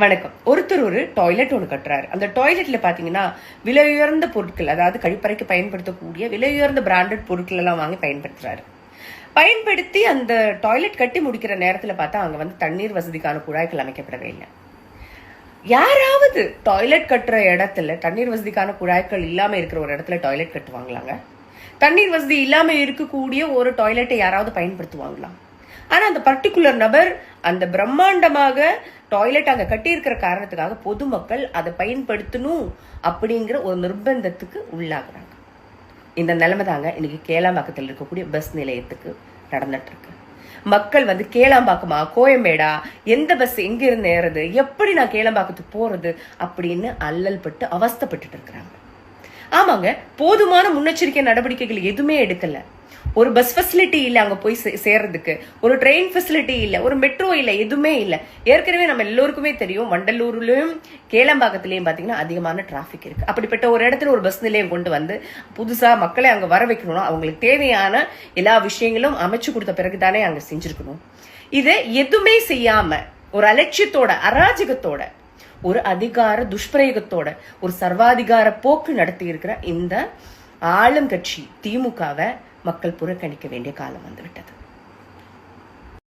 வணக்கம். ஒருத்தர் ஒரு டாய்லெட் ஒன்று கட்டுறாரு. அந்த டாய்லெட்ல பாத்தீங்கன்னா விலை உயர்ந்த பொருட்கள் அதாவது கழிப்பறைக்கு பயன்படுத்தக்கூடிய விலை உயர்ந்த பிராண்டட் பொருட்கள் எல்லாம் வாங்கி பயன்படுத்துறாரு. பயன்படுத்தி அந்த டாய்லெட் கட்டி முடிக்கிற நேரத்துல பார்த்தா அங்க வந்து தண்ணீர் வசதிக்கான குழாய்கள் அமைக்கப்படவே இல்லை. யாராவது டாய்லெட் கட்டுற இடத்துல தண்ணீர் வசதிக்கான குழாய்கள் இல்லாம இருக்கிற ஒரு இடத்துல டாய்லெட் கட்டுவாங்களாங்க? தண்ணீர் வசதி இல்லாம இருக்கக்கூடிய ஒரு டாய்லெட்டை யாராவது பயன்படுத்துவாங்களா? ஆனா அந்த பர்டிகுலர் நபர் அந்த பிரம்மாண்டமாக டாய்லெட் அங்கே கட்டியிருக்கிற காரணத்துக்காக பொதுமக்கள் அதை பயன்படுத்தணும் அப்படிங்கிற ஒரு நிர்பந்தத்துக்கு உள்ளாகிறாங்க. இந்த நிலைமை தாங்க இன்னைக்கு கேளாம்பாக்கத்தில் இருக்கக்கூடிய பஸ் நிலையத்துக்கு நடந்துட்டுருக்கு. மக்கள் வந்து கேளாம்பாக்கமா கோயம்பேடா எந்த பஸ் எங்க இருந்து எப்படி நான் கேளாம்பாக்கத்துக்கு போகிறது அப்படின்னு அல்லல் பட்டு அவஸ்தைப்பட்டுட்டு இருக்கிறாங்க. ஆமாங்க போதுமான முன்னெச்சரிக்கை நடவடிக்கைகள் எதுவுமே எடுக்கல. ஒரு பஸ் ஃபெசிலிட்டி இல்லை அங்கே போய் சே- சேர்றதுக்கு. ஒரு ட்ரெயின் ஃபெசிலிட்டி இல்லை ஒரு மெட்ரோ இல்லை எதுவுமே இல்லை. ஏற்கனவே நம்ம எல்லோருக்குமே தெரியும் வண்டலூர்லயும் கேளம்பாக்கத்துலேயும் பார்த்தீங்கன்னா அதிகமான டிராஃபிக் இருக்குது அப்படிப்பட்ட ஒரு இடத்துல ஒரு பஸ் நிலையம் கொண்டு வந்து புதுசாக மக்களை அங்கே வர வைக்கணும்னா அவங்களுக்கு தேவையான எல்லா விஷயங்களும் அமைச்சு கொடுத்த பிறகு தானே அங்கே செஞ்சுருக்கணும். இதை எதுவுமே செய்யாமல் ஒரு அலட்சியத்தோட அராஜகத்தோட ஒரு அதிகார துஷ்பிரயோகத்தோட ஒரு சர்வாதிகார போக்கு நடத்தி இருக்கிற இந்த ஆளும் கட்சி திமுகவை மக்கள் புறக்கணிக்க வேண்டிய காலம் வந்துவிட்டது.